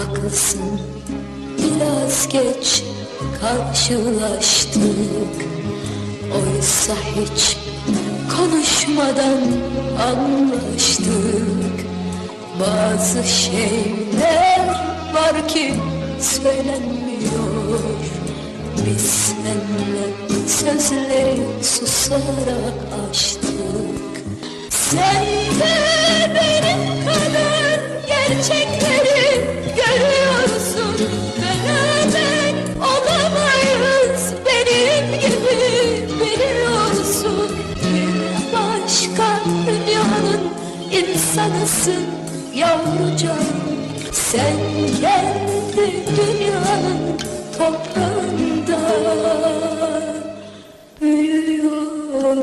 haklısın. Biraz geç karşılaştık. Oysa hiç konuşmadan anlaştık. Bazı şeyler var ki söylenmiyor. Biz seninle sözleri susarak açtık. Sen de benim kadar gerçekleri insanısın yavrucan Sen kendi dünyanın toprağında büyüyorsun.